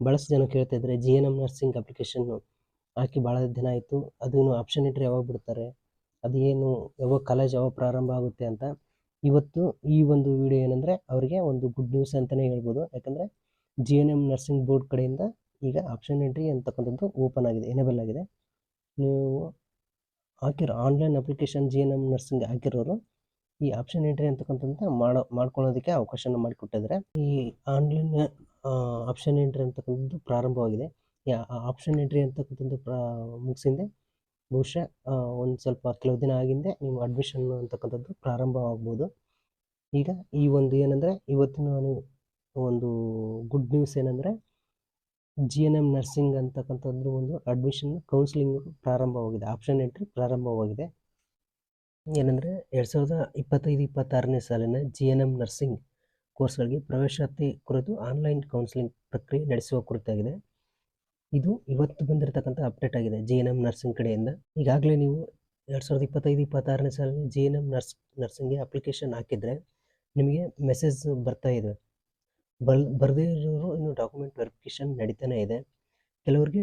ಭಾಳಷ್ಟು ಜನ ಕೇಳ್ತಾ ಇದ್ದಾರೆ ಜಿ ಎನ್ ಎಂ ನರ್ಸಿಂಗ್ ಅಪ್ಲಿಕೇಶನ್ನು ಹಾಕಿ ಭಾಳ ದಿನ ಆಯಿತು. ಅದನ್ನು ಆಪ್ಷನ್ ಇಟ್ಟರೆ ಯಾವಾಗ ಬಿಡ್ತಾರೆ? ಅದೇನು ಯಾವಾಗ ಕಾಲೇಜ್ ಯಾವಾಗ ಪ್ರಾರಂಭ ಆಗುತ್ತೆ ಅಂತ ಇವತ್ತು ಈ ಒಂದು ವಿಡಿಯೋ ಏನಂದರೆ ಅವರಿಗೆ ಒಂದು ಗುಡ್ ನ್ಯೂಸ್ ಅಂತಲೇ ಹೇಳ್ಬೋದು. ಯಾಕಂದರೆ G N M nursing board ಕಡೆಯಿಂದ ಈಗ ಆಪ್ಷನ್ ಎಂಟ್ರಿ ಅಂತಕ್ಕಂಥದ್ದು ಓಪನ್ ಆಗಿದೆ ಎನೇಬಲ್ ಆಗಿದೆ. ನೀವು ಹಾಕಿರೋ online application G N M nursing ಹಾಕಿರೋರು ಈ ಆಪ್ಷನ್ ಎಂಟ್ರಿ ಅಂತಕ್ಕಂಥದ್ದು ಮಾಡೋ, ಮಾಡ್ಕೊಳ್ಳೋದಕ್ಕೆ ಅವಕಾಶನ ಮಾಡಿಕೊಟ್ಟಿದ್ದಾರೆ. ಈ ಆನ್ಲೈನ್ ಆಪ್ಷನ್ ಎಂಟ್ರಿ ಅಂತಕ್ಕಂಥದ್ದು ಪ್ರಾರಂಭವಾಗಿದೆ. ಆಪ್ಷನ್ ಎಂಟ್ರಿ ಅಂತಕ್ಕಂಥದ್ದು ಪ್ರಾ, ಮುಗಿಸಿಂದೆ ಬಹುಶಃ ಒಂದು ಸ್ವಲ್ಪ ಕೆಲವು ದಿನ ಆಗಿಂದೆ ನೀವು ಅಡ್ಮಿಷನ್ ಅಂತಕ್ಕಂಥದ್ದು ಪ್ರಾರಂಭವಾಗ್ಬೋದು. ಈಗ ಈ ಒಂದು ಏನಂದರೆ, ಇವತ್ತಿನ ಒಂದು ಗುಡ್ ನ್ಯೂಸ್ ಏನಂದರೆ ಜಿ ಎನ್ ಎಂ ನರ್ಸಿಂಗ್ ಅಂತಕ್ಕಂಥದ್ದು ಒಂದು ಅಡ್ಮಿಷನ್ ಕೌನ್ಸಿಲಿಂಗ್ ಪ್ರಾರಂಭವಾಗಿದೆ ಆಪ್ಷನ್ ಎಂಟ್ರಿ ಪ್ರಾರಂಭವಾಗಿದೆ. ಏನಂದರೆ, ಎರಡು ಸಾವಿರದ ಇಪ್ಪತ್ತೈದು, ಇಪ್ಪತ್ತಾರನೇ ಸಾಲಿನ ಜಿ ಎನ್ ಎಂ ನರ್ಸಿಂಗ್ ಕೋರ್ಸ್ಗಳಿಗೆ ಪ್ರವೇಶಾತಿ ಕುರಿತು ಆನ್ಲೈನ್ ಕೌನ್ಸಿಲಿಂಗ್ ಪ್ರಕ್ರಿಯೆ ನಡೆಸುವ ಕುರಿತಾಗಿದೆ. ಇದು ಇವತ್ತು ಬಂದಿರತಕ್ಕಂಥ ಅಪ್ಡೇಟ್ ಆಗಿದೆ ಜಿ ಎನ್ ಎಂ ನರ್ಸಿಂಗ್ ಕಡೆಯಿಂದ. ಈಗಾಗಲೇ ನೀವು ಎರಡು ಸಾವಿರದ ಇಪ್ಪತ್ತೈದು, ಇಪ್ಪತ್ತಾರನೇ ಸಾಲಿನ ಜಿ ಎನ್ ಎಂ ನರ್ಸ್, ನರ್ಸಿಂಗ್ಗೆ ಅಪ್ಲಿಕೇಶನ್ ಹಾಕಿದರೆ ನಿಮಗೆ ಮೆಸೇಜ್ ಬರ್ತಾ ಇದೆ. ಬಲ್, ಬರದೇ ಇರೋರು ಇನ್ನು ಡಾಕ್ಯುಮೆಂಟ್ ವೆರಿಫಿಕೇಷನ್ ನಡೀತಾನೆ ಇದೆ. ಕೆಲವರಿಗೆ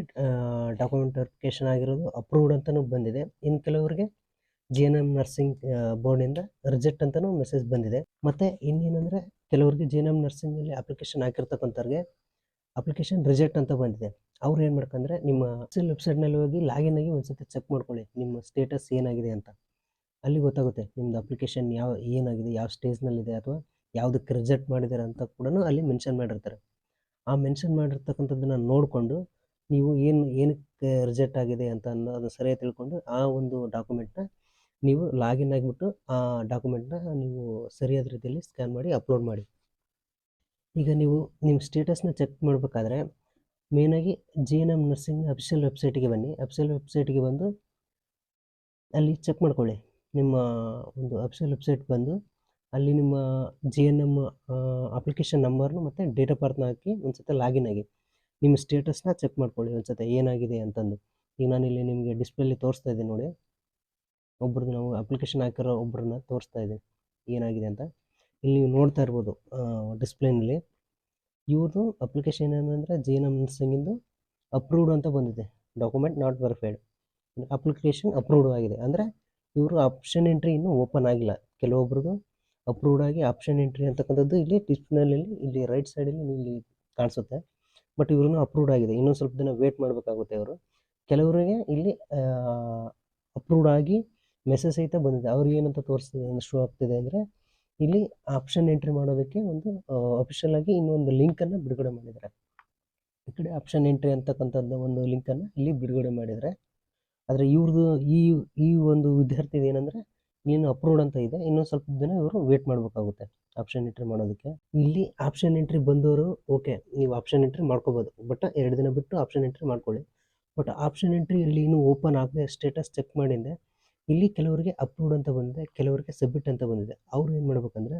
ಡಾಕ್ಯುಮೆಂಟ್ ವೆರಿಫಿಕೇಷನ್ ಆಗಿರೋದು ಅಪ್ರೂವ್ಡ್ ಅಂತಲೂ ಬಂದಿದೆ. ಇನ್ನು ಕೆಲವರಿಗೆ ಜಿ ಎನ್ ಎಂ ನರ್ಸಿಂಗ್ ಬೋರ್ಡಿಂದ ರಿಜೆಕ್ಟ್ ಅಂತಲೂ ಮೆಸೇಜ್ ಬಂದಿದೆ. ಮತ್ತು ಇನ್ನೇನೆಂದರೆ ಕೆಲವರಿಗೆ ಜಿ ಎನ್ ಎಂ ನರ್ಸಿಂಗಲ್ಲಿ ಅಪ್ಲಿಕೇಶನ್ ಹಾಕಿರ್ತಕ್ಕಂಥವ್ರಿಗೆ ಅಪ್ಲಿಕೇಶನ್ ರಿಜೆಕ್ಟ್ ಅಂತ ಬಂದಿದೆ. ಅವ್ರು ಏನು ಮಾಡ್ಕಂದ್ರೆ ನಿಮ್ಮ ವೆಬ್ಸೈಟ್ನಲ್ಲಿ ಹೋಗಿ ಲಾಗಿನ್ ಆಗಿ ಒಂದ್ಸತಿ ಚೆಕ್ ಮಾಡ್ಕೊಳ್ಳಿ, ನಿಮ್ಮ ಸ್ಟೇಟಸ್ ಏನಾಗಿದೆ ಅಂತ. ಅಲ್ಲಿ ಗೊತ್ತಾಗುತ್ತೆ ನಿಮ್ಮದು ಅಪ್ಲಿಕೇಶನ್ ಯಾವ, ಏನಾಗಿದೆ, ಯಾವ ಸ್ಟೇಜ್ನಲ್ಲಿದೆ ಅಥವಾ ಯಾವುದಕ್ಕೆ ರಿಜೆಕ್ಟ್ ಮಾಡಿದ್ದಾರೆ ಅಂತ ಕೂಡ ಅಲ್ಲಿ ಮೆನ್ಷನ್ ಮಾಡಿರ್ತಾರೆ. ಆ ಮೆನ್ಷನ್ ಮಾಡಿರ್ತಕ್ಕಂಥದ್ದನ್ನು ನೋಡಿಕೊಂಡು ನೀವು ಏನು, ಏನಕ್ಕೆ ರಿಜೆಕ್ಟ್ ಆಗಿದೆ ಅಂತ ಅನ್ನೋದು ಸರಿಯಾಗಿ ತಿಳ್ಕೊಂಡು ಆ ಒಂದು ಡಾಕ್ಯುಮೆಂಟ್ನ ನೀವು ಲಾಗಿನ್ ಆಗಿಬಿಟ್ಟು ಆ ಡಾಕ್ಯುಮೆಂಟ್ನ ನೀವು ಸರಿಯಾದ ರೀತಿಯಲ್ಲಿ ಸ್ಕ್ಯಾನ್ ಮಾಡಿ ಅಪ್ಲೋಡ್ ಮಾಡಿ. ಈಗ ನೀವು ನಿಮ್ಮ ಸ್ಟೇಟಸ್ನ ಚೆಕ್ ಮಾಡಬೇಕಾದ್ರೆ ಮೇನಾಗಿ G N M nursing official ವೆಬ್ಸೈಟಿಗೆ ಬನ್ನಿ. ಅಫಿಷಿಯಲ್ ವೆಬ್ಸೈಟಿಗೆ ಬಂದು ಅಲ್ಲಿ ಚೆಕ್ ಮಾಡ್ಕೊಳ್ಳಿ. ನಿಮ್ಮ ಒಂದು ಅಫಿಷಿಯಲ್ ವೆಬ್ಸೈಟ್ ಬಂದು ಅಲ್ಲಿ ನಿಮ್ಮ ಜಿ ಎನ್ ಎಂ ಅಪ್ಲಿಕೇಶನ್ ನಂಬರ್ನು ಮತ್ತು ಡೇಟ್ ಆಫ್ ಬರ್ತ್ನ ಹಾಕಿ ಒಂದು ಲಾಗಿನ್ ಆಗಿ ನಿಮ್ಮ ಸ್ಟೇಟಸ್ನ ಚೆಕ್ ಮಾಡ್ಕೊಳ್ಳಿ ಒಂದು ಏನಾಗಿದೆ ಅಂತಂದು. ಈಗ ನಾನಿಲ್ಲಿ ನಿಮಗೆ ಡಿಸ್ಪ್ಲೇಲಿ ತೋರಿಸ್ತಾ ಇದ್ದೀನಿ ನೋಡಿ. ಒಬ್ರದ್ದು ನಾವು ಅಪ್ಲಿಕೇಶನ್ ಹಾಕಿರೋ ಒಬ್ಬರನ್ನ ತೋರಿಸ್ತಾ ಇದೆ ಏನಾಗಿದೆ ಅಂತ. ಇಲ್ಲಿ ನೀವು ನೋಡ್ತಾ ಇರ್ಬೋದು ಡಿಸ್ಪ್ಲೇನಲ್ಲಿ ಇವ್ರದ್ದು ಅಪ್ಲಿಕೇಶನ್ ಏನಂದರೆ ಜಿ ಎನ್ ಎಂ ಅಪ್ರೂವ್ಡ್ ಅಂತ ಬಂದಿದೆ. Document not verified application approved ಆಗಿದೆ. ಅಂದರೆ ಇವರು ಆಪ್ಷನ್ ಎಂಟ್ರಿ ಇನ್ನೂ ಓಪನ್ ಆಗಿಲ್ಲ. ಕೆಲವೊಬ್ರದ್ದು ಅಪ್ರೂವ್ಡ್ ಆಗಿ ಆಪ್ಷನ್ ಎಂಟ್ರಿ ಅಂತಕ್ಕಂಥದ್ದು ಇಲ್ಲಿ ಡಿಸ್ಪ್ಲೇನಲ್ಲಿ ಇಲ್ಲಿ ರೈಟ್ ಸೈಡಲ್ಲಿ ಇಲ್ಲಿ ಕಾಣಿಸುತ್ತೆ. ಬಟ್ ಇವ್ರೂ ಅಪ್ರೂವ್ಡ್ ಆಗಿದೆ. ಇನ್ನೊಂದು ಸ್ವಲ್ಪ ದಿನ ವೇಟ್ ಮಾಡಬೇಕಾಗುತ್ತೆ ಅವರು ಕೆಲವರಿಗೆ ಇಲ್ಲಿ ಅಪ್ರೂವ್ಡ್ ಆಗಿ ಮೆಸೇಜ್ ಸಹಿತ ಬಂದಿದೆ. ಅವ್ರಿಗೆ ಏನಂತ ತೋರಿಸ್ತಿದೆ ಶೋ ಆಗ್ತಿದೆ ಅಂದರೆ ಇಲ್ಲಿ ಆಪ್ಷನ್ ಎಂಟ್ರಿ ಮಾಡೋದಕ್ಕೆ ಒಂದು ಅಫಿಷಿಯಲ್ ಆಗಿ ಇನ್ನೊಂದು ಲಿಂಕನ್ನು ಬಿಡುಗಡೆ ಮಾಡಿದ್ದಾರೆ. ಈ ಕಡೆ ಆಪ್ಷನ್ ಎಂಟ್ರಿ ಅಂತಕ್ಕಂಥದ್ದು ಒಂದು ಲಿಂಕನ್ನು ಇಲ್ಲಿ ಬಿಡುಗಡೆ ಮಾಡಿದ್ದಾರೆ. ಆದರೆ ಇವ್ರದ್ದು ಈ ಈ ಒಂದು ವಿದ್ಯಾರ್ಥಿ ಏನಂದರೆ ಏನು ಅಪ್ರೂವ್ಡ್ ಅಂತ ಇದೆ. ಇನ್ನೊಂದು ಸ್ವಲ್ಪ ದಿನ ಇವರು ವೇಟ್ ಮಾಡಬೇಕಾಗುತ್ತೆ ಆಪ್ಷನ್ ಎಂಟ್ರಿ ಮಾಡೋದಕ್ಕೆ. ಇಲ್ಲಿ ಆಪ್ಷನ್ ಎಂಟ್ರಿ ಬಂದವರು ಓಕೆ ನೀವು ಆಪ್ಷನ್ ಎಂಟ್ರಿ ಮಾಡ್ಕೋಬೋದು. ಬಟ್ ಎರಡು ದಿನ ಬಿಟ್ಟು ಆಪ್ಷನ್ ಎಂಟ್ರಿ ಮಾಡ್ಕೊಳ್ಳಿ. ಬಟ್ ಆಪ್ಷನ್ ಎಂಟ್ರಿ ಇಲ್ಲಿ ಇನ್ನೂ ಓಪನ್ ಆಗದೆ ಸ್ಟೇಟಸ್ ಚೆಕ್ ಮಾಡಿಂದೆ ಇಲ್ಲಿ ಕೆಲವರಿಗೆ ಅಪ್ರೂವ್ಡ್ ಅಂತ ಬಂದಿದೆ, ಕೆಲವರಿಗೆ ಸಬ್ಮಿಟ್ ಅಂತ ಬಂದಿದೆ. ಅವರು ಏನು ಮಾಡ್ಬೇಕಂದ್ರೆ,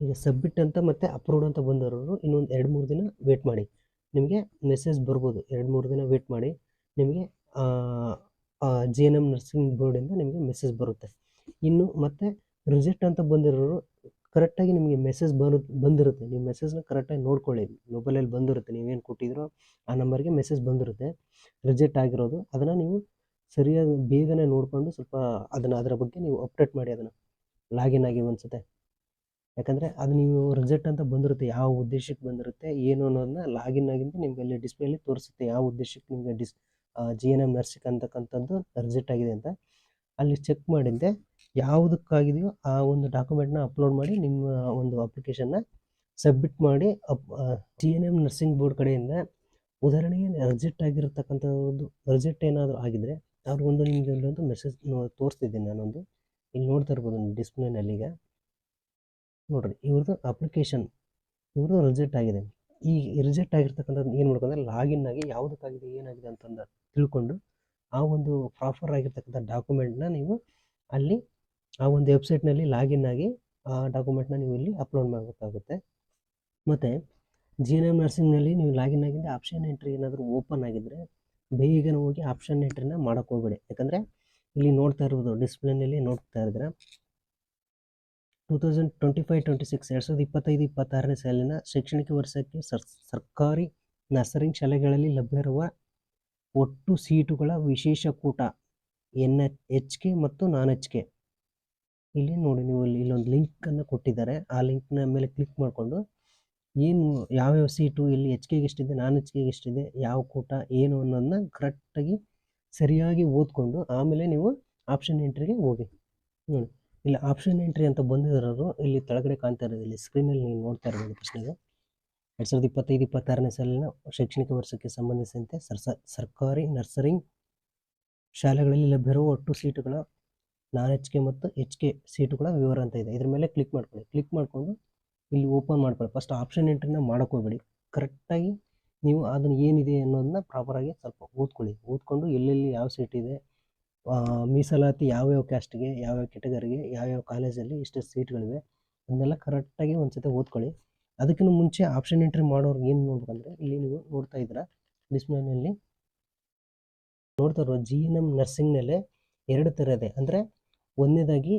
ಈಗ ಸಬ್ಮಿಟ್ ಅಂತ ಮತ್ತು ಅಪ್ರೂವ್ಡ್ ಅಂತ ಬಂದವರು ಇನ್ನೊಂದು ಎರಡು ಮೂರು ದಿನ ವೇಟ್ ಮಾಡಿ. ನಿಮಗೆ ಮೆಸೇಜ್ ಬರ್ಬೋದು, ಎರಡು ಮೂರು ದಿನ ವೇಟ್ ಮಾಡಿ. ನಿಮಗೆ ಜಿ ಎನ್ ಎಂ ನರ್ಸಿಂಗ್ ಬೋರ್ಡಿಂದ ನಿಮಗೆ ಮೆಸೇಜ್ ಬರುತ್ತೆ. ಇನ್ನು ಮತ್ತು ರಿಜೆಕ್ಟ್ ಅಂತ ಬಂದಿರೋರು ಕರೆಕ್ಟಾಗಿ ನಿಮಗೆ ಮೆಸೇಜ್ ಬರು, ಬಂದಿರುತ್ತೆ. ನೀವು ಮೆಸೇಜ್ನ ಕರೆಕ್ಟಾಗಿ ನೋಡ್ಕೊಳ್ಳಿ. ಮೊಬೈಲಲ್ಲಿ ಬಂದಿರುತ್ತೆ. ನೀವೇನು ಕೊಟ್ಟಿದ್ರೋ ಆ ನಂಬರ್ಗೆ ಮೆಸೇಜ್ ಬಂದಿರುತ್ತೆ. ರಿಜೆಕ್ಟ್ ಆಗಿರೋದು. ಅದನ್ನು ನೀವು ಸರಿಯಾಗಿ ಬೇಗನೆ ನೋಡಿಕೊಂಡು ಸ್ವಲ್ಪ ಅದನ್ನು ಅದರ ಬಗ್ಗೆ ನೀವು ಅಪ್ಡೇಟ್ ಮಾಡಿ ಅದನ್ನು. ಲಾಗಿನ್ ಆಗಿ ಅನಿಸುತ್ತೆ ಯಾಕಂದರೆ ಅದು ನೀವು ರಿಸಲ್ಟ್ ಅಂತ ಬಂದಿರುತ್ತೆ, ಯಾವ ಉದ್ದೇಶಕ್ಕೆ ಬಂದಿರುತ್ತೆ, ಏನು ಅನ್ನೋದನ್ನ ಲಾಗಿನ್ ಆಗಿದ್ದು ನಿಮಗೆ ಅಲ್ಲಿ ಡಿಸ್ಪ್ಲೇಲಿ ತೋರಿಸುತ್ತೆ, ಯಾವ ಉದ್ದೇಶಕ್ಕೆ ನಿಮಗೆ ಡಿಸ್ ಜಿ ಎನ್ ಎಂ ನರ್ಸಿಂಗ್ ಅಂತಕ್ಕಂಥದ್ದು ರಿಜೆಕ್ಟ್ ಆಗಿದೆ ಅಂತ. ಅಲ್ಲಿ ಚೆಕ್ ಮಾಡಿದ್ದೆ, ಯಾವುದಕ್ಕಾಗಿದೆಯೋ ಆ ಒಂದು ಡಾಕ್ಯುಮೆಂಟ್ನ ಅಪ್ಲೋಡ್ ಮಾಡಿ ನಿಮ್ಮ ಒಂದು ಅಪ್ಲಿಕೇಶನ್ನ ಸಬ್ಮಿಟ್ ಮಾಡಿ, up G N M nursing board ಕಡೆಯಿಂದ ಉದಾಹರಣೆಗೆ ರಿಜೆಕ್ಟ್ ಆಗಿರತಕ್ಕಂಥದ್ದು ರಿಜೆಕ್ಟ್ ಏನಾದರೂ ಆಗಿದ್ದರೆ ಅವ್ರಿಗೊಂದು ನಿಮಗೆ ಒಂದು ಮೆಸೇಜ್ ತೋರಿಸ್ತಿದ್ದೀನಿ ನಾನೊಂದು. ಇಲ್ಲಿ ನೋಡ್ತಾ ಇರ್ಬೋದು ಡಿಸ್ಪ್ಲೇನಲ್ಲಿ ಈಗ. ನೋಡ್ರಿ ಇವ್ರದ್ದು ಅಪ್ಲಿಕೇಶನ್ ಇವ್ರದ್ದು ರಿಜೆಕ್ಟ್ ಆಗಿದೆ. ಈ ರಿಜೆಕ್ಟ್ ಆಗಿರ್ತಕ್ಕಂಥದ್ದು ಏನು ಮಾಡ್ಕೊಂಡ್ರೆ ಲಾಗಿನ್ ಆಗಿ ಯಾವುದಕ್ಕಾಗಿದೆ, ಏನಾಗಿದೆ ಅಂತಂದು ತಿಳ್ಕೊಂಡು ಆ ಒಂದು ಪ್ರಾಪರ್ ಆಗಿರ್ತಕ್ಕಂಥ ಡಾಕ್ಯುಮೆಂಟ್ನ ನೀವು ಅಲ್ಲಿ ಆ ಒಂದು ವೆಬ್ಸೈಟ್ನಲ್ಲಿ ಲಾಗಿನ್ ಆಗಿ ಆ ಡಾಕ್ಯುಮೆಂಟ್ನ ನೀವು ಇಲ್ಲಿ ಅಪ್ಲೋಡ್ ಮಾಡಬೇಕಾಗುತ್ತೆ. ಮತ್ತು ಜಿ ಎನ್ ಎಂ ನರ್ಸಿಂಗ್ನಲ್ಲಿ ನೀವು ಲಾಗಿನ್ ಆಗಿದ್ದರೆ ಆಪ್ಷನ್ ಎಂಟ್ರಿ ಏನಾದರೂ ಓಪನ್ ಆಗಿದ್ದರೆ ಬೇಗನೆ ಹೋಗಿ ಆಪ್ಷನ್ ಎಂಟ್ರಿನ ಮಾಡೋಕ್ಕೆ ಹೋಗಬೇಡಿ. ಯಾಕಂದರೆ ಇಲ್ಲಿ ನೋಡ್ತಾ ಇರ್ಬೋದು ಡಿಸ್ಪ್ಲೇನಲ್ಲಿ ನೋಡ್ತಾ ಇದ್ರೆ two thousand twenty five twenty six ಎರಡು ಸಾವಿರದ ಇಪ್ಪತ್ತೈದು, ಇಪ್ಪತ್ತಾರನೇ ಸಾಲಿನ ಶೈಕ್ಷಣಿಕ ವರ್ಷಕ್ಕೆ ಸರ್, ಸರ್ಕಾರಿ ನರ್ಸರಿಂಗ್ ಶಾಲೆಗಳಲ್ಲಿ ಲಭ್ಯವಿರುವ ಒಟ್ಟು ಸೀಟುಗಳ ವಿಶೇಷ ಕೂಟ ಎನ್, ಎಚ್, ಕೆ ಮತ್ತು ನಾನ್, ಎಚ್, ಕೆ. ಇಲ್ಲಿ ನೋಡಿ, ನೀವು ಇಲ್ಲಿ ಇಲ್ಲೊಂದು ಲಿಂಕನ್ನು ಕೊಟ್ಟಿದ್ದಾರೆ. ಆ ಲಿಂಕ್ನ ಮೇಲೆ ಕ್ಲಿಕ್ ಮಾಡಿಕೊಂಡು ಏನು ಯಾವ್ಯಾವ ಸೀಟು ಇಲ್ಲಿ ಎಚ್ ಕೆಗೆ ಎಷ್ಟಿದೆ, ನಾನ್ ಎಚ್ ಕೆಗೆ ಎಷ್ಟಿದೆ, ಯಾವ ಕೂಟ, ಏನು ಅನ್ನೋದನ್ನ ಕರೆಕ್ಟಾಗಿ ಸರಿಯಾಗಿ ಓದ್ಕೊಂಡು ಆಮೇಲೆ ನೀವು ಆಪ್ಷನ್ ಎಂಟ್ರಿಗೆ ಹೋಗಿ. ನೋಡಿ, ಇಲ್ಲಿ ಆಪ್ಷನ್ ಎಂಟ್ರಿ ಅಂತ ಬಂದಿರೋರು ಇಲ್ಲಿ ಕೆಳಗಡೆ ಕಾಣ್ತಾ ಇರೋದು, ಇಲ್ಲಿ ಸ್ಕ್ರೀನಲ್ಲಿ ನೀವು ನೋಡ್ತಾ ಇರ್ಬೋದು ಪ್ರಶ್ನೆಗೆ ಎರಡು ಸಾವಿರದ ಇಪ್ಪತ್ತೈದು, ಇಪ್ಪತ್ತಾರನೇ ಸಾಲಿನ ಶೈಕ್ಷಣಿಕ ವರ್ಷಕ್ಕೆ ಸಂಬಂಧಿಸಿದಂತೆ ಸರ್ಕಾರಿ ನರ್ಸರಿಂಗ್ ಶಾಲೆಗಳಲ್ಲಿ ಲಭ್ಯವಿರುವ ಒಟ್ಟು ಸೀಟುಗಳ ನಾನ್ ಎಚ್ ಕೆ ಮತ್ತು ಎಚ್ ಕೆ ಸೀಟುಗಳ ವಿವರ ಅಂತ ಇದೆ. ಇದ್ರ ಮೇಲೆ ಕ್ಲಿಕ್ ಮಾಡ್ಕೊಳ್ಳಿ. ಕ್ಲಿಕ್ ಮಾಡಿಕೊಂಡು ಇಲ್ಲಿ ಓಪನ್ ಮಾಡ್ಕೊಳ್ಳಿ. ಫಸ್ಟ್ ಆಪ್ಷನ್ ಎಂಟ್ರಿನ ಹೋಗ್ಬೇಡಿ. ಕರೆಕ್ಟಾಗಿ ನೀವು ಅದನ್ನು ಏನಿದೆ ಅನ್ನೋದನ್ನ ಪ್ರಾಪರಾಗಿ ಸ್ವಲ್ಪ ಓದ್ಕೊಳ್ಳಿ. ಓದ್ಕೊಂಡು ಎಲ್ಲೆಲ್ಲಿ ಯಾವ ಸೀಟ್ ಇದೆ ಮೀಸಲಾತಿ ಯಾವ್ಯಾವ ಕ್ಯಾಸ್ಟ್ಗೆ ಯಾವ್ಯಾವ ಕೆಟಗರಿಗೆ ಯಾವ್ಯಾವ ಕಾಲೇಜಲ್ಲಿ ಇಷ್ಟು ಸೀಟ್ಗಳಿವೆ ಅದನ್ನೆಲ್ಲ ಕರೆಕ್ಟಾಗಿ ಒಂದ್ಸತಿ ಓದ್ಕೊಳ್ಳಿ. ಅದಕ್ಕಿಂತ ಮುಂಚೆ ಆಪ್ಷನ್ ಎಂಟ್ರಿ ಮಾಡೋರು ಏನು ನೋಡ್ಬೇಕಂದ್ರೆ ಇಲ್ಲಿ ನೀವು ನೋಡ್ತಾ ಇದ್ದೀರಾ ಡಿಸ್ಪ್ಲೇನಲ್ಲಿ ನೋಡ್ತಾ ಇರೋ ಜಿ ಎನ್ ಎಂ ನರ್ಸಿಂಗ್ನಲ್ಲೇ ಎರಡು ಥರ ಇದೆ. ಅಂದರೆ ಒಂದನೇದಾಗಿ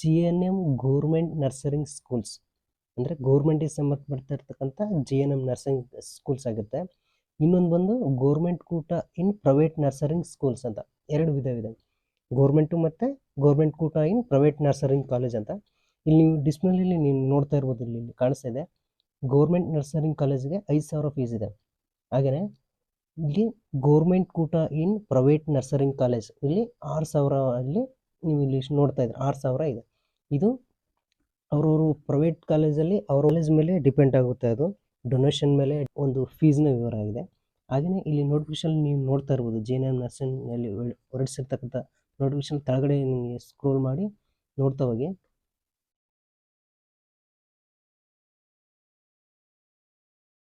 G N M government nursing schools ಅಂದರೆ ಗೌರ್ಮೆಂಟಿಗೆ ಸಂಬಂಧಪಟ್ಟಿರ್ತಕ್ಕಂಥ G N M nursing schools ಆಗುತ್ತೆ. ಇನ್ನೊಂದು ಬಂದು ಗೌರ್ಮೆಂಟ್ ಕೂಟ ಇನ್ ಪ್ರೈವೇಟ್ ನರ್ಸರಿಂಗ್ ಸ್ಕೂಲ್ಸ್ ಅಂತ. ಎರಡು ವಿಧವಿದೆ. ಗೌರ್ಮೆಂಟು ಮತ್ತು ಗೌರ್ಮೆಂಟ್ ಕೂಟ ಇನ್ ಪ್ರೈವೇಟ್ ನರ್ಸರಿಂಗ್ ಕಾಲೇಜ್ ಅಂತ. ಇಲ್ಲಿ ನೀವು ಡಿಸ್ಪ್ಲೇಲಿ ನೀವು ನೋಡ್ತಾ ಇರ್ಬೋದು, ಇಲ್ಲಿ ಇಲ್ಲಿ ಕಾಣಿಸ್ತಾ ಇದೆ. ಗೌರ್ಮೆಂಟ್ ನರ್ಸರಿಂಗ್ ಕಾಲೇಜ್ಗೆ ಐದು ಸಾವಿರ ಫೀಸ್ ಇದೆ. ಹಾಗೆಯೇ ಇಲ್ಲಿ ಗೌರ್ಮೆಂಟ್ ಕೂಟ ಇನ್ ಪ್ರೈವೇಟ್ ನರ್ಸರಿಂಗ್ ಕಾಲೇಜ್ ಇಲ್ಲಿ ಆರು ಸಾವಿರ ಅಲ್ಲಿ ನೀವು ಇಲ್ಲಿ ನೋಡ್ತಾ ಇದ್ದೀರಿ ಆರು ಸಾವಿರ ಇದೆ. ಇದು ಅವ್ರವರು ಪ್ರೈವೇಟ್ ಕಾಲೇಜಲ್ಲಿ ಅವ್ರ ಕಾಲೇಜ್ ಮೇಲೆ ಡಿಪೆಂಡ್ ಆಗುತ್ತೆ ಅದು. ಡೊನೇಷನ್ ಮೇಲೆ ಒಂದು ಫೀಸ್ನ ವಿವರ ಆಗಿದೆ. ಹಾಗೆಯೇ ಇಲ್ಲಿ ನೋಟಿಫಿಕೇಶನ್ ನೀವು ನೋಡ್ತಾ ಇರ್ಬೋದು ಜೆ ಎನ್ ಎಂ ನರ್ಸಿಂಗ್ನಲ್ಲಿ ಹೊರಡಿಸಿರ್ತಕ್ಕಂಥ ನೋಟಿಫಿಕೇಶನ್ ತಳಗಡೆ ನಿಮಗೆ ಸ್ಕ್ರೋಲ್ ಮಾಡಿ ನೋಡ್ತಾ ಹೋಗಿ.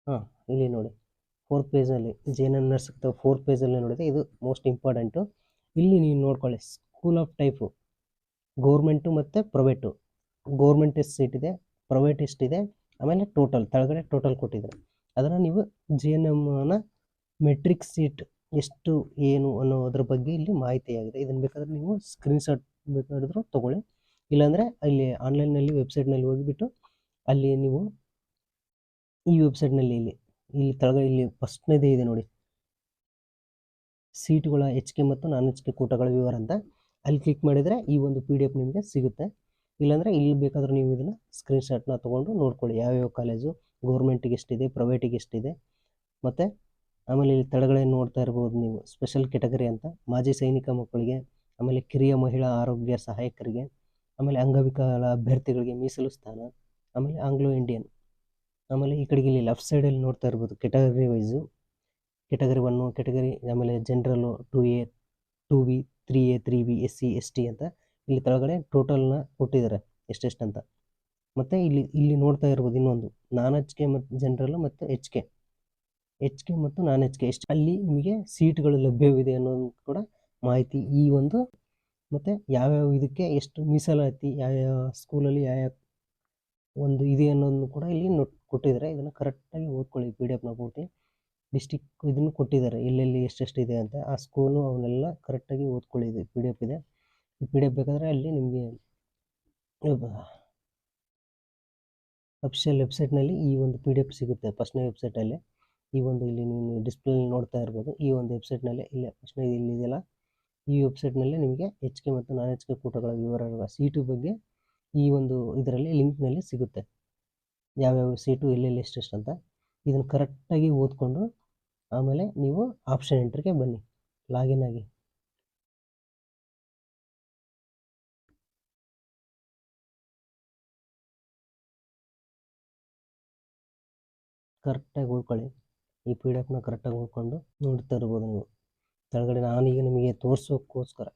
ಹಾಂ, ಇಲ್ಲಿ ನೋಡಿ. Fourth ಪೇಜಲ್ಲಿ G N M nurse fourth ಪೇಜಲ್ಲಿ ನೋಡಿದೆ ಇದು ಮೋಸ್ಟ್ ಇಂಪಾರ್ಟೆಂಟು ಇಲ್ಲಿ ನೀವು ನೋಡ್ಕೊಳ್ಳಿ ಸ್ಕೂಲ್ ಆಫ್ ಟೈಪು ಗೌರ್ಮೆಂಟು ಮತ್ತು ಪ್ರೈವೇಟು ಗೌರ್ಮೆಂಟ್ ಎಷ್ಟು ಸೀಟ್ ಇದೆ ಪ್ರೈವೇಟ್ ಎಷ್ಟಿದೆ ಆಮೇಲೆ ಟೋಟಲ್ ಕೆಳಗಡೆ ಟೋಟಲ್ ಕೊಟ್ಟಿದ್ದಾರೆ. ಅದನ್ನು ನೀವು ಜಿ ಎನ್ ಎಮ್ನ ಮೆಟ್ರಿಕ್ ಸೀಟ್ ಎಷ್ಟು, ಏನು ಅನ್ನೋದ್ರ ಬಗ್ಗೆ ಇಲ್ಲಿ ಮಾಹಿತಿಯಾಗಿದೆ. ಇದನ್ನು ಬೇಕಾದ್ರೆ ನೀವು ಸ್ಕ್ರೀನ್ಶಾಟ್ ಬೇಕಾದ್ರೂ ತೊಗೊಳ್ಳಿ. ಇಲ್ಲಾಂದರೆ ಅಲ್ಲಿ ಆನ್ಲೈನ್ನಲ್ಲಿ ವೆಬ್ಸೈಟ್ನಲ್ಲಿ ಹೋಗಿಬಿಟ್ಟು ಅಲ್ಲಿ ನೀವು ಈ ವೆಬ್ಸೈಟ್ನಲ್ಲಿ ಇಲ್ಲಿ ಇಲ್ಲಿ ಕೆಳಗಡೆ ಇಲ್ಲಿ ಫಸ್ಟ್ನೇದೇ ಇದೆ ನೋಡಿ. ಸೀಟ್ಗಳ ಹೆಚ್ಚಿಗೆ ಮತ್ತು ನಾನ್ ಹೆಚ್ಚಿಗೆ ಕೂಟಗಳ ವಿವರ ಅಂತ. ಅಲ್ಲಿ ಕ್ಲಿಕ್ ಮಾಡಿದರೆ ಈ ಒಂದು ಪಿ ಡಿ ಎಫ್ ನಿಮಗೆ ಸಿಗುತ್ತೆ. ಇಲ್ಲಾಂದರೆ ಇಲ್ಲಿ ಬೇಕಾದರೂ ನೀವು ಇದನ್ನು ಸ್ಕ್ರೀನ್ಶಾಟ್ನ ತೊಗೊಂಡು ನೋಡ್ಕೊಳ್ಳಿ. ಯಾವ್ಯಾವ ಕಾಲೇಜು ಗೌರ್ಮೆಂಟಿಗೆ ಎಷ್ಟಿದೆ ಪ್ರೈವೇಟಿಗೆ ಎಷ್ಟಿದೆ. ಮತ್ತು ಆಮೇಲೆ ಇಲ್ಲಿ ಕೆಳಗಡೆ ನೋಡ್ತಾ ಇರ್ಬೋದು ನೀವು ಸ್ಪೆಷಲ್ ಕೆಟಗರಿ ಅಂತ. ಮಾಜಿ ಸೈನಿಕ ಮಕ್ಕಳಿಗೆ, ಆಮೇಲೆ ಕಿರಿಯ ಮಹಿಳಾ ಆರೋಗ್ಯ ಸಹಾಯಕರಿಗೆ, ಆಮೇಲೆ ಅಂಗವಿಕಲ ಅಭ್ಯರ್ಥಿಗಳಿಗೆ ಮೀಸಲು ಸ್ಥಾನ, ಆಮೇಲೆ ಆಂಗ್ಲೋ ಇಂಡಿಯನ್. ಆಮೇಲೆ ಈ ಕಡೆಗೆ ಇಲ್ಲಿ ಲೆಫ್ಟ್ ಸೈಡಲ್ಲಿ ನೋಡ್ತಾ ಇರ್ಬೋದು category wise category one category ಆಮೇಲೆ general two A two B three A three B S C S T ಅಂತ. ಇಲ್ಲಿ ಕೆಳಗಡೆ ಟೋಟಲ್ನ ಕೊಟ್ಟಿದ್ದಾರೆ ಎಷ್ಟೆಷ್ಟು ಅಂತ. ಮತ್ತು ಇಲ್ಲಿ ಇಲ್ಲಿ ನೋಡ್ತಾ ಇರ್ಬೋದು ಇನ್ನೊಂದು, ನಾನ್ ಎಚ್ ಕೆ ಮತ್ತು ಜನರಲ್ ಮತ್ತು ಎಚ್ ಕೆ ಎಚ್ ಕೆ ಮತ್ತು ನಾನ್ ಎಚ್ ಕೆ ಎಷ್ಟು, ಅಲ್ಲಿ ನಿಮಗೆ ಸೀಟ್ಗಳು ಲಭ್ಯವಿದೆ ಅನ್ನೋದು ಕೂಡ ಮಾಹಿತಿ ಈ ಒಂದು, ಮತ್ತು ಯಾವ್ಯಾವ ಇದಕ್ಕೆ ಎಷ್ಟು ಮೀಸಲಾತಿ, ಯಾವ್ಯಾವ ಸ್ಕೂಲಲ್ಲಿ ಯಾವ್ಯಾವ ಒಂದು ಇದೆ ಅನ್ನೋದನ್ನು ಕೂಡ ಇಲ್ಲಿ ನೋಟ್ ಕೊಟ್ಟಿದ್ದಾರೆ. ಇದನ್ನು ಕರೆಕ್ಟಾಗಿ ಓದ್ಕೊಳ್ಳಿ ಪಿ ಡಿ ಎಫ್ನ ಪೂರ್ತಿ. ಡಿಸ್ಟಿಕ್ ಇದನ್ನು ಕೊಟ್ಟಿದ್ದಾರೆ, ಎಲ್ಲೆಲ್ಲಿ ಎಷ್ಟೆಷ್ಟು ಇದೆ ಅಂತ. ಆ ಸ್ಕೂಲು ಅವನ್ನೆಲ್ಲ ಕರೆಕ್ಟಾಗಿ ಓದ್ಕೊಳ್ಳಿ ಪಿ ಡಿ ಎಫ್ ಇದೆ. ಪಿ ಡಿ ಎಫ್ ಬೇಕಾದರೆ ಅಲ್ಲಿ ನಿಮಗೆ ಅಫಿಷಿಯಲ್ ವೆಬ್ಸೈಟ್ನಲ್ಲಿ ಈ ಒಂದು ಪಿ ಡಿ ಎಫ್ ಸಿಗುತ್ತೆ. ಫಸ್ಟ್ನೇ ವೆಬ್ಸೈಟಲ್ಲಿ ಈ ಒಂದು ಇಲ್ಲಿ ನೀವು ಡಿಸ್ಪ್ಲೇ ನೋಡ್ತಾ ಇರ್ಬೋದು. ಈ ಒಂದು ವೆಬ್ಸೈಟ್ನಲ್ಲಿ ಇಲ್ಲೇ. ಫಸ್ಟ್ನೇ ಇಲ್ಲಿದೆಯಲ್ಲ ಈ ವೆಬ್ಸೈಟ್ನಲ್ಲಿ ನಿಮಗೆ ಎಚ್ ಕೆ ಮತ್ತು ನಾನ್ ಎಚ್ ಕೆ ಕೂಟಗಳ ವಿವರ ಸೀಟು ಬಗ್ಗೆ ಈ ಒಂದು ಇದರಲ್ಲಿ ಲಿಂಕ್ನಲ್ಲಿ ಸಿಗುತ್ತೆ. ಯಾವ್ಯಾವ ಸೀಟು ಎಲ್ಲೆಲ್ಲಿ ಎಷ್ಟೆಷ್ಟು ಅಂತ. ಇದನ್ನು ಕರೆಕ್ಟಾಗಿ ಓದ್ಕೊಂಡು ಆಮೇಲೆ ನೀವು ಆಪ್ಷನ್ ಎಂಟ್ರಿಗೆ ಬನ್ನಿ. ಲಾಗಿನ್ ಆಗಿ. ಕರೆಕ್ಟಾಗಿ ಉಳ್ಕೊಳ್ಳಿ. ಈ ಪಿ ಡಿ ಎಫ್ನ ಕರೆಕ್ಟಾಗಿ ಉಳ್ಕೊಂಡು ನೋಡ್ತಾ ಇರ್ಬೋದು ನೀವು. ಕೆಳಗಡೆ ನಾನೀಗ ನಿಮಗೆ ತೋರಿಸೋಕ್ಕೋಸ್ಕರ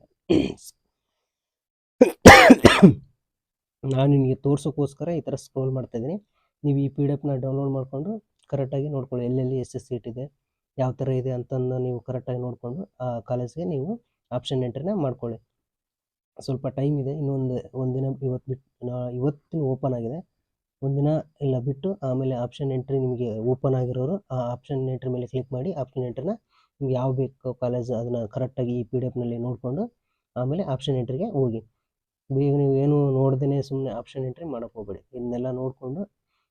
ನಾನು ನಿಮಗೆ ತೋರಿಸೋಕ್ಕೋಸ್ಕರ ಈ ಥರ ಸ್ಕ್ರೋಲ್ ಮಾಡ್ತಾ ಇದ್ದೀನಿ. ನೀವು ಈ ಪಿ ಡಿ ಎಫ್ನ ಡೌನ್ಲೋಡ್ ಮಾಡಿಕೊಂಡು ಕರೆಕ್ಟಾಗಿ ನೋಡ್ಕೊಳ್ಳಿ. ಎಲ್ಲೆಲ್ಲಿ ಎಷ್ಟು ಸೀಟ್ ಇದೆ, ಯಾವ ಥರ ಇದೆ ಅಂತಂದು ನೀವು ಕರೆಕ್ಟಾಗಿ ನೋಡಿಕೊಂಡು ಆ ಕಾಲೇಜ್ಗೆ ನೀವು ಆಪ್ಷನ್ ಎಂಟ್ರಿನ ಮಾಡ್ಕೊಳ್ಳಿ. ಸ್ವಲ್ಪ ಟೈಮ್ ಇದೆ. ಇನ್ನೊಂದು, ಒಂದಿನ, ಇವತ್ತು ಬಿಟ್ಟು ಇವತ್ತಿನ ಓಪನ್ ಆಗಿದೆ. ಒಂದಿನ ಇಲ್ಲ ಬಿಟ್ಟು ಆಮೇಲೆ ಆಪ್ಷನ್ ಎಂಟ್ರಿ ನಿಮಗೆ ಓಪನ್ ಆಗಿರೋರು, ಆ ಆಪ್ಷನ್ ಎಂಟ್ರಿ ಮೇಲೆ ಕ್ಲಿಕ್ ಮಾಡಿ ಆಪ್ಷನ್ ಎಂಟ್ರಿನ ನಿಮ್ಗೆ ಯಾವ ಬೇಕು ಕಾಲೇಜ್ ಅದನ್ನು ಕರೆಕ್ಟಾಗಿ ಈ ಪಿ ಡಿ ಎಫ್ನಲ್ಲಿ ನೋಡಿಕೊಂಡು ಆಮೇಲೆ ಆಪ್ಷನ್ ಎಂಟ್ರಿಗೆ ಹೋಗಿ. ಈಗ ನೀವು ಏನು ನೋಡ್ದೇ ಸುಮ್ಮನೆ ಆಪ್ಷನ್ ಎಂಟ್ರಿ ಮಾಡೋಕ್ಕೆ ಹೋಗ್ಬೇಡಿ. ಇದನ್ನೆಲ್ಲ ನೋಡಿಕೊಂಡು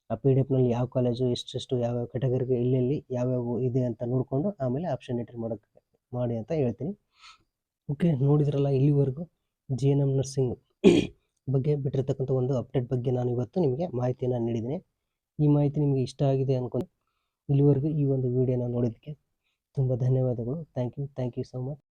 ಆ ಪಿ ಡಿ ಎಫ್ನಲ್ಲಿ ಯಾವ ಕಾಲೇಜು ಎಷ್ಟೆಷ್ಟು, ಯಾವ್ಯಾವ ಕೆಟಗರಿಗೆ ಎಲ್ಲೆಲ್ಲಿ ಯಾವ್ಯಾವ ಇದೆ ಅಂತ ನೋಡಿಕೊಂಡು ಆಮೇಲೆ ಆಪ್ಷನ್ ಎಂಟ್ರಿ ಮಾಡೋಕ್ಕೆ ಮಾಡಿ ಅಂತ ಹೇಳ್ತೀನಿ. ಓಕೆ ನೋಡಿದ್ರಲ್ಲ ಇಲ್ಲಿವರೆಗೂ, ಜಿ ಎನ್ ಎಂ ನರ್ಸಿಂಗ್ ಬಗ್ಗೆ ಬಿಟ್ಟಿರ್ತಕ್ಕಂಥ ಒಂದು ಅಪ್ಡೇಟ್ ಬಗ್ಗೆ ನಾನು ಇವತ್ತು ನಿಮಗೆ ಮಾಹಿತಿಯನ್ನು ನೀಡಿದ್ದೀನಿ. ಈ ಮಾಹಿತಿ ನಿಮಗೆ ಇಷ್ಟ ಆಗಿದೆ ಅನ್ಕೊಂಡು ಇಲ್ಲಿವರೆಗೂ ಈ ಒಂದು ವಿಡಿಯೋನ ನೋಡಿದ್ದಕ್ಕೆ ತುಂಬ ಧನ್ಯವಾದಗಳು. Thank you thank you so much